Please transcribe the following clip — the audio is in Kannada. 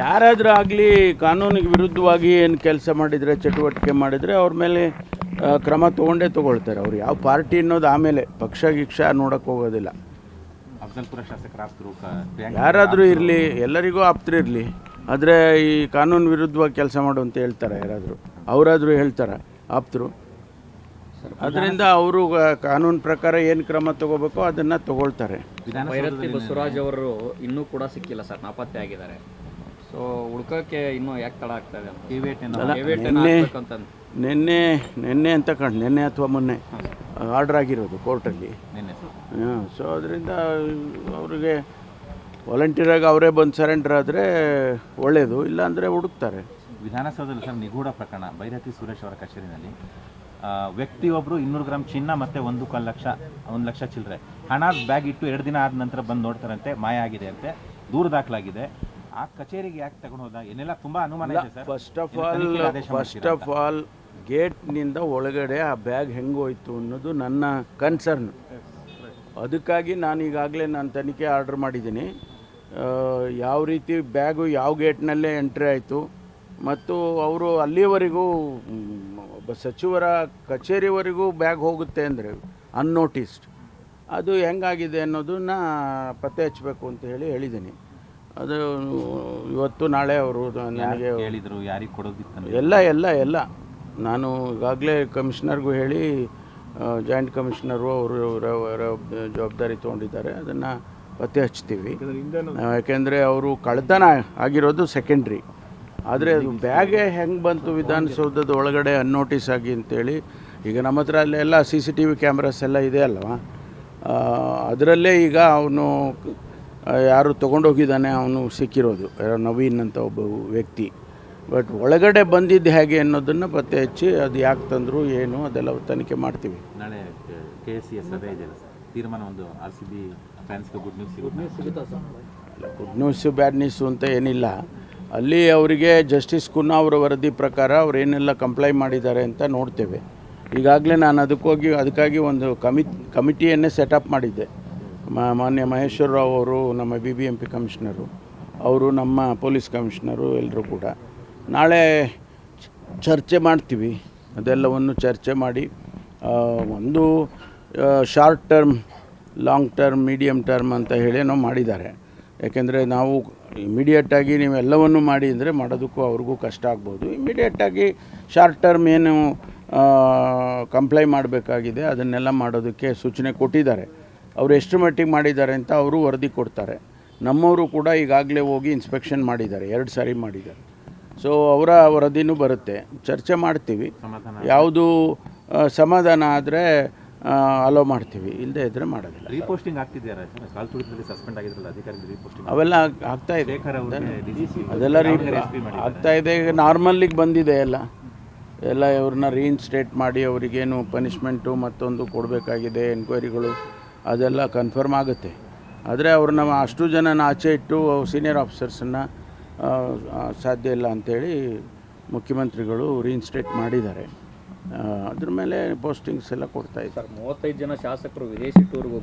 ಯಾರಾದರೂ ಆಗಲಿ ಕಾನೂನಿಗೆ ವಿರುದ್ಧವಾಗಿ ಏನು ಕೆಲಸ ಮಾಡಿದರೆ ಚಟುವಟಿಕೆ ಮಾಡಿದರೆ ಅವ್ರ ಮೇಲೆ ಕ್ರಮ ತೊಗೊಂಡೇ ತೊಗೊಳ್ತಾರೆ. ಅವ್ರು ಯಾವ ಪಾರ್ಟಿ ಅನ್ನೋದು ಆಮೇಲೆ ಪಕ್ಷ ಗಿಕ್ಷ ನೋಡೋಕ್ಕೆ ಹೋಗೋದಿಲ್ಲ. ಅಫ್ಜಲ್ಪುರ ಶಾಸಕರ ಆಪ್ತರು ಯಾರಾದರೂ ಇರಲಿ ಎಲ್ಲರಿಗೂ ಆಪ್ತರಿರಲಿ ಆದರೆ ಈ ಕಾನೂನು ವಿರುದ್ಧವಾಗಿ ಕೆಲಸ ಮಾಡು ಅಂತ ಹೇಳ್ತಾರೆ ಯಾರಾದರೂ. ಅವರಾದರೂ ಹೇಳ್ತಾರೆ ಆಪ್ತರು. ಅದರಿಂದ ಅವರು ಕಾನೂನು ಪ್ರಕಾರ ಏನು ಕ್ರಮ ತಗೋಬೇಕೋ ಅದನ್ನು ತಗೊಳ್ತಾರೆ. ಬಸವರಾಜ್ ಅವರು ಇನ್ನೂ ಕೂಡ ಸಿಕ್ಕಿಲ್ಲ ಸರ್ ನಾಪತ್ತೆ ಆಗಿದ್ದಾರೆ. ಸೊ ಹುಡ್ಕೋಕ್ಕೆ ಇನ್ನೂ ಯಾಕೆ ತಡ ಆಗ್ತಾ ಇದೆ ಅಲ್ಲ, ನಿನ್ನೆ ನಿನ್ನೆ ನಿನ್ನೆ ಅಂತ ಕಂಡು ನಿನ್ನೆ ಅಥವಾ ಮೊನ್ನೆ ಆರ್ಡ್ರ್ ಆಗಿರೋದು ಕೋರ್ಟಲ್ಲಿ. ಸೊ ಅದರಿಂದ ಅವರಿಗೆ ವಾಲಂಟಿಯರಾಗಿ ಅವರೇ ಬಂದು ಸರೆಂಡರ್ ಆದರೆ ಒಳ್ಳೆಯದು ಇಲ್ಲಾಂದರೆ ಹುಡುಕ್ತಾರೆ. ವಿಧಾನಸೌಧದಲ್ಲಿ ಸರ್ ನಿಗೂಢ ಪ್ರಕರಣ ಭೈರತಿ ಸುರೇಶ್ ಅವರ ಕಚೇರಿನಲ್ಲಿ. ಆ, ವ್ಯಕ್ತಿಯೊಬ್ಬರು ಇನ್ನೂರು ಗ್ರಾಮ್ ಚಿನ್ನ ಮತ್ತೆ ಒಂದು ಕಾಲು ಲಕ್ಷ ಒಂದು ಲಕ್ಷ ಚಿಲ್ಲರೆ. ಹಣ ಬ್ಯಾಗ್ ಇಟ್ಟು ಎರಡು ದಿನ ಆದ ನಂತರ ಬಂದು ನೋಡ್ತಾರಂತೆ ಮಾಯ ಆಗಿದೆ ಅಂತೆ. ದೂರು ದಾಖಲಾಗಿದೆ. ಆ ಕಚೇರಿಗೆ ಯಾಕೆ ತಗೊಂಡು ಹೋದ? ಏನೆಲ್ಲ ತುಂಬಾ ಅನುಮಾನ ಇದೆ sir? First of all first of all ಗೇಟ್ನಿಂದ ಒಳಗಡೆ ಆ ಬ್ಯಾಗ್ ಹೆಂಗೋಯ್ತು ಅನ್ನೋದು ನನ್ನ ಕನ್ಸರ್ನ್ ಅದಕ್ಕಾಗಿ ನಾನು ಈಗಾಗಲೇ ನಾನು ತನಿಖೆ ಆರ್ಡರ್ ಮಾಡಿದ್ದೀನಿ. ಯಾವ ರೀತಿ ಬ್ಯಾಗು ಯಾವ ಗೇಟ್ನಲ್ಲೇ ಎಂಟ್ರಿ ಆಯಿತು ಮತ್ತು ಅವರು ಅಲ್ಲಿವರೆಗೂ ಒಬ್ಬ ಸಚಿವರ ಕಚೇರಿವರೆಗೂ ಬ್ಯಾಗ್ ಹೋಗುತ್ತೆ ಅಂದರೆ ಅನ್ನೋಟಿಸ್ಡ್ ಅದು ಹೆಂಗಾಗಿದೆ ಅನ್ನೋದನ್ನ ಪತ್ತೆ ಹಚ್ಚಬೇಕು ಅಂತ ಹೇಳಿ ಹೇಳಿದ್ದೀನಿ. ಅದು ಇವತ್ತು ನಾಳೆ ಅವರು ನನಗೆ ಹೇಳಿದರು ಯಾರಿಗೆ ಕೊಡೋದಿತ್ತು ಎಲ್ಲ ಎಲ್ಲ ಎಲ್ಲ. ನಾನು ಈಗಾಗಲೇ ಕಮಿಷನರ್ಗೂ ಹೇಳಿ ಜಾಯಿಂಟ್ ಕಮಿಷನರು ಅವರು ಜವಾಬ್ದಾರಿ ತೊಗೊಂಡಿದ್ದಾರೆ. ಅದನ್ನು ಪತ್ತೆ ಹಚ್ತೀವಿ ಯಾಕೆಂದರೆ ಅವರು ಕಳ್ತನ ಆಗಿರೋದು ಸೆಕೆಂಡ್ರಿ ಆದರೆ ಅದು ಬ್ಯಾಗೆ ಹೆಂಗೆ ಬಂತು ವಿಧಾನಸೌಧದ ಒಳಗಡೆ ಅನ್ನೋಟಿಸ್ ಆಗಿ ಅಂತೇಳಿ ಈಗ ನಮ್ಮ ಹತ್ರ ಅಲ್ಲೆಲ್ಲ C C T V cameras ಎಲ್ಲ ಇದೆ ಅಲ್ವಾ? ಅದರಲ್ಲೇ ಈಗ ಅವನು ಯಾರು ತೊಗೊಂಡೋಗಿದ್ದಾನೆ ಅವನು ಸಿಕ್ಕಿರೋದು. ಯಾರೋ ನವೀನ್ ಅಂತ ಒಬ್ಬ ವ್ಯಕ್ತಿ. ಬಟ್ ಒಳಗಡೆ ಬಂದಿದ್ದು ಹೇಗೆ ಅನ್ನೋದನ್ನು ಪತ್ತೆ ಹಚ್ಚಿ ಅದು ಯಾಕೆ ತಂದರು ಏನು ಅದೆಲ್ಲ ತನಿಖೆ ಮಾಡ್ತೀವಿ. ನಾಳೆ ಕೆ ಎಸ್ ಸಿ ಸಭೆ ತೀರ್ಮಾನ ಒಂದು ಆರ್ ಸಿ ಬಿ ಫ್ಯಾನ್ಸ್ಗೆ ಗುಡ್ ನ್ಯೂಸ್ ಸಿಗುತ್ತೆ? ಗುಡ್ ನ್ಯೂಸು ಬ್ಯಾಡ್ ನ್ಯೂಸು ಅಂತ ಏನಿಲ್ಲ. ಅಲ್ಲಿ ಅವರಿಗೆ ಜಸ್ಟಿಸ್ ಕುನ್ನಾ ಅವರ ವರದಿ ಪ್ರಕಾರ ಅವ್ರು ಏನೆಲ್ಲ ಕಂಪ್ಲೈ ಮಾಡಿದ್ದಾರೆ ಅಂತ ನೋಡ್ತೇವೆ. ಈಗಾಗಲೇ ನಾನು ಅದಕ್ಕೋಗಿ ಅದಕ್ಕಾಗಿ ಒಂದು ಕಮಿ ಕಮಿಟಿಯನ್ನೇ ಸೆಟಪ್ ಮಾಡಿದ್ದೆ. ಮಾನ್ಯ ಮಹೇಶ್ವರ ರಾವ್ ಅವರು ನಮ್ಮ B B M P commissioner, ಅವರು ನಮ್ಮ ಪೊಲೀಸ್ ಕಮಿಷನರು ಎಲ್ಲರೂ ಕೂಡ. ನಾಳೆ ಚರ್ಚೆ ಮಾಡ್ತೀವಿ, ಅದೆಲ್ಲವನ್ನು ಚರ್ಚೆ ಮಾಡಿ ಒಂದು short term long term medium term ಅಂತ ಹೇಳಿ ನಾವು ಮಾಡಿದ್ದಾರೆ. ಯಾಕೆಂದರೆ ನಾವು ಇಮಿಡಿಯೇಟಾಗಿ ನೀವೆಲ್ಲವನ್ನು ಮಾಡಿ ಅಂದರೆ ಮಾಡೋದಕ್ಕೂ ಅವ್ರಿಗೂ ಕಷ್ಟ ಆಗ್ಬೋದು. ಇಮಿಡಿಯೇಟಾಗಿ ಶಾರ್ಟ್ ಟರ್ಮ್ ಏನು ಕಂಪ್ಲೈ ಮಾಡಬೇಕಾಗಿದೆ, ಅದನ್ನೆಲ್ಲ ಮಾಡೋದಕ್ಕೆ ಸೂಚನೆ ಕೊಟ್ಟಿದ್ದಾರೆ. ಅವರು ಎಷ್ಟು ಮಟ್ಟಿಗೆ ಮಾಡಿದ್ದಾರೆ ಅಂತ ಅವರು ವರದಿ ಕೊಡ್ತಾರೆ. ನಮ್ಮವರು ಕೂಡ ಈಗಾಗಲೇ ಹೋಗಿ ಇನ್ಸ್ಪೆಕ್ಷನ್ ಮಾಡಿದ್ದಾರೆ ಎರಡು ಸಾರಿ ಮಾಡಿದ್ದಾರೆ. ಸೊ ಅವರ ವರದಿನೂ ಬರುತ್ತೆ. ಚರ್ಚೆ ಮಾಡ್ತೀವಿ. ಯಾವುದು ಸಮಾಧಾನ ಆದರೆ ಅಲೋ ಮಾಡ್ತೀವಿ. ಇಲ್ಲದೆ ಇದ್ದರೆ ಮಾಡೋದಿಲ್ಲ. ರೀಪೋಸ್ಟಿಂಗ್ ಆಗ್ತಿದೆಯಾ ಸರ್ ಕಾಲ್ ತುಳಿತದಲ್ಲಿ ಸಸ್ಪೆಂಡ್ ಆಗಿದ್ರಲ್ಲ ಅಧಿಕಾರಿ ರೀಪೋಸ್ಟಿಂಗ್ ಅವೆಲ್ಲ ಆಗ್- ಆಗ್ತಾ ಇದೆ. ಅದೆಲ್ಲ ರೀ ಆಗ್ತಾ ಇದೆ. ಈಗ ನಾರ್ಮಲ್ಲಿಗೆ ಬಂದಿದೆ ಎಲ್ಲ. ಎಲ್ಲ ಇವ್ರನ್ನ ರೀಇನ್ಸ್ಟೇಟ್ ಮಾಡಿ ಅವರಿಗೇನು ಪನಿಷ್ಮೆಂಟು ಮತ್ತೊಂದು ಕೊಡಬೇಕಾಗಿದೆ ಎನ್ಕ್ವೈರಿಗಳು ಅದೆಲ್ಲ ಕನ್ಫರ್ಮ್ ಆಗುತ್ತೆ. ಆದರೆ ನಮ್ಮ ಅಷ್ಟು ಜನನ ಆಚೆ ಇಟ್ಟು ಸೀನಿಯರ್ ಆಫೀಸರ್ಸನ್ನು ಸಾಧ್ಯ ಇಲ್ಲ ಅಂಥೇಳಿ ಮುಖ್ಯಮಂತ್ರಿಗಳು ರೀಇನ್ಸ್ಟೇಟ್ ಮಾಡಿದ್ದಾರೆ. ಅದ್ರ ಮೇಲೆ ಪೋಸ್ಟಿಂಗ್ಸ್ ಎಲ್ಲ ಕೊಡ್ತಾ ಇದ್ದಾರೆ. ಮೂವತ್ತೈದು ಜನ ಶಾಸಕರು ವಿದೇಶಿ ಟೂರ್ಗೆ